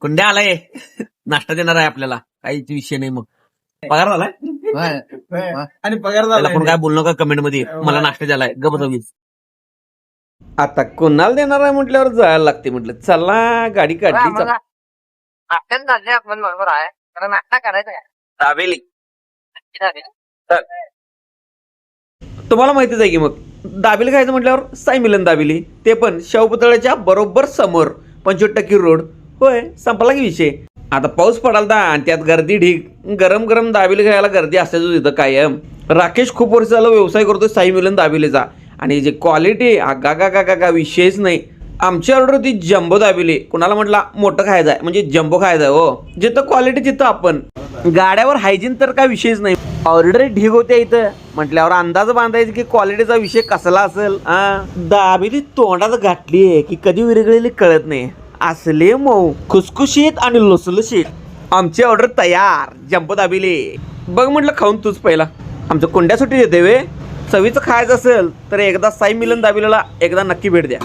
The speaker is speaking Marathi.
कुंड्या आलाय नाश्ता देणार आहे आपल्याला. काहीच विषय नाही मग. पगार झालाय? आणि पगार त्याला झाला कोण काय बोललो का कमेंटमध्ये. मला नाश्ता झालाय गबसवीस आता कोणाला देणार आहे म्हटल्यावर जायला लागते म्हटलं. चला गाडी काढली चला. नाश्त्यात झाले आपण बरोबर आहे. कारण नाश्ता करायचा आहे. दाबेली तुम्हाला माहितीच आहे की मग दाबेली खायचं म्हटल्यावर साई मिलन दाबेली. ते पण शाहूपुतळ्याच्या बरोबर समोर पंचवीस टक्के रोड. होय संपला की विषय. आता पाऊस पडालता आणि त्यात गर्दी ढीक गरम गरम दाबेली घ्यायला गर्दी असायचो तिथं कायम. राकेश खूप वर्ष झालं व्यवसाय करतोय साई मिलन दाबेलीचा आणि जे क्वालिटी आगा गा गा गा गा विषयच नाही. आमची ऑर्डर होती जम्बो दाबेली. कुणाला म्हटला मोठं खायचं आहे. म्हणजे जम्बो खायचं आहे हो. जिथं क्वालिटी तिथं आपण. गाड्यावर हायजीन तर काय विषयच नाही. ऑर्डर ढीग होत्या इथं. म्हटल्यावर अंदाज बांधायचा की क्वालिटीचा विषय कसला असेल दाबेली तोंडात घातली आहे की कधी विरगळलेली कळत नाही. असले मऊ खुसखुशीत आणि लुसलुशीत. आमची ऑर्डर तयार जम्बो दाबिले. बघ म्हटलं खाऊन तूच पहिला. आमचं कोंड्या सुट्टी देते वे. चवीचं खायचं असेल तर एकदा साई मिलन दाबिलेला एकदा नक्की भेट द्या.